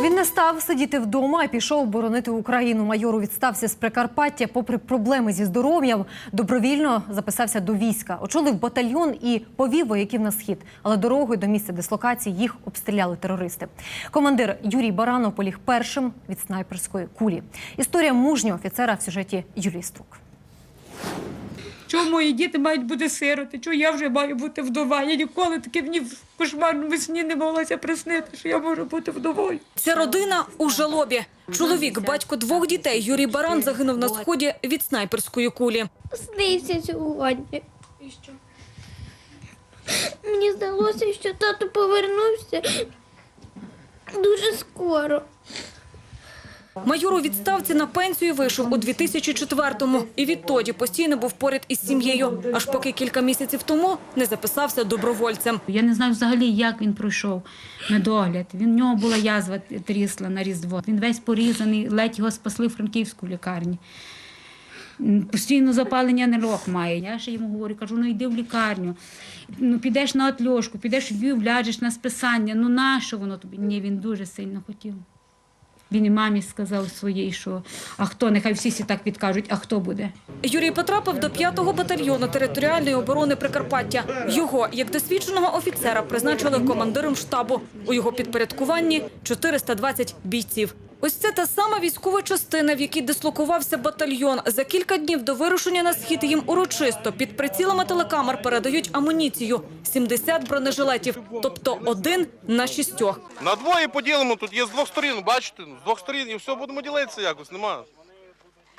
Він не став сидіти вдома, а пішов боронити Україну. Майор у відставці з Прикарпаття, попри проблеми зі здоров'ям, добровільно записався до війська. Очолив батальйон і повів вояків на схід. Але дорогою до місця дислокації їх обстріляли терористи. Командир Юрій Баранов поліг першим від снайперської кулі. Історія мужнього офіцера в сюжеті Юлії Струк. Чому мої діти мають бути сироти? Чому я вже маю бути вдова? Я ніколи таки мені в кошмарному сні не моглася приснити, що я можу бути вдовою. Ця родина у жалобі. Чоловік, батько двох дітей Юрій Баран загинув на сході від снайперської кулі. Снився сьогодні. І що? Мені здалося, що тато повернувся дуже скоро. Майор у відставці на пенсію вийшов у 2004-му і відтоді постійно був поряд із сім'єю, аж поки кілька місяців тому не записався добровольцем. Я не знаю взагалі, як він пройшов медогляд. Він в нього була язва трісла на різдво. Він весь порізаний, ледь його спасли в франківську лікарні. Постійно запалення нирок має. Я ще йому говорю, кажу, ну йди в лікарню. Ну підеш на отльошку, підеш в Львів, ляжеш на списання. Ну нащо воно тобі? Ні, він дуже сильно хотів. Він і мамі сказав своїй, що а хто, нехай всі всі так відкажуть, а хто буде? Юрій потрапив до 5-го батальйону територіальної оборони Прикарпаття. Його, як досвідченого офіцера, призначили командиром штабу. У його підпорядкуванні 420 бійців. Ось це та сама військова частина, в якій дислокувався батальйон. За кілька днів до вирушення на схід їм урочисто під прицілами телекамер передають амуніцію – 70 бронежилетів, тобто один на шістьох. На двоє поділимо, тут є з двох сторін, бачите? З двох сторін і все, будемо ділитися якось, нема.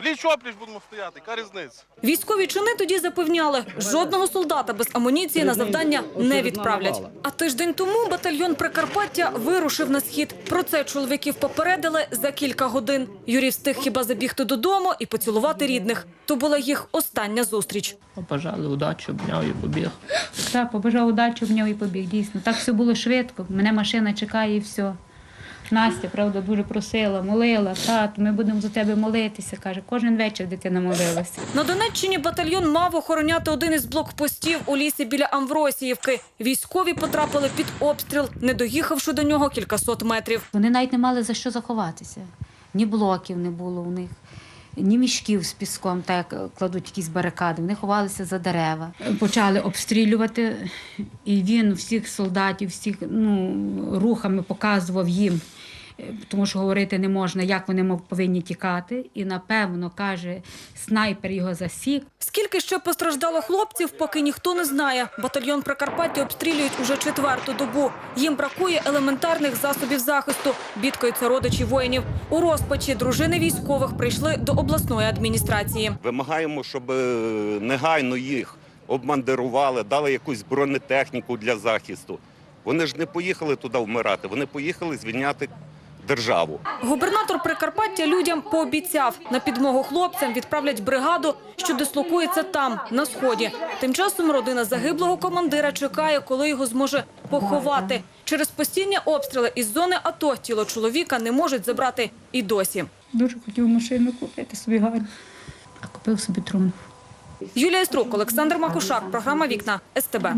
Пліч опліч будемо стояти, яка різниця? Військові чини тоді запевняли, жодного солдата без амуніції на завдання не відправлять. А тиждень тому батальйон Прикарпаття вирушив на схід. Про це чоловіків попередили за кілька годин. Юрій встиг хіба забігти додому і поцілувати рідних. То була їх остання зустріч. Побажали удачі, обняв і побіг. Так, побажав удачі в нього і побіг. Дійсно, так все було швидко. Мене машина чекає і все. Настя, правда, дуже просила, молила, тату, ми будемо за тебе молитися. Каже, кожен вечір дитина молилася. На Донеччині батальйон мав охороняти один із блокпостів у лісі біля Амвросіївки. Військові потрапили під обстріл, не доїхавши до нього кількасот метрів. Вони навіть не мали за що заховатися. Ні блоків не було у них, ні мішків з піском, так як кладуть якісь барикади. Вони ховалися за дерева. Почали обстрілювати, і він всіх солдатів, всіх ну, рухами показував їм. Тому що говорити не можна, як вони мов, повинні тікати. І напевно каже, снайпер його засік. Скільки ще постраждало хлопців, поки ніхто не знає. Батальйон Прикарпаття обстрілюють уже четверту добу. Їм бракує елементарних засобів захисту. Бідкаються родичі воїнів. У розпачі дружини військових прийшли до обласної адміністрації. Вимагаємо, щоб е, негайно їх обмандирували, дали якусь бронетехніку для захисту. Вони ж не поїхали туди вмирати, вони поїхали звільняти державу. Губернатор Прикарпаття людям пообіцяв на підмогу хлопцям відправлять бригаду, що дислокується там, на сході. Тим часом родина загиблого командира чекає, коли його зможе поховати. Через постійні обстріли із зони АТО тіло чоловіка не можуть забрати і досі. Дуже хотів машину купити собі гарну, а купив собі трун. Юлія Струк, Олександр Макушак, програма Вікна СТБ.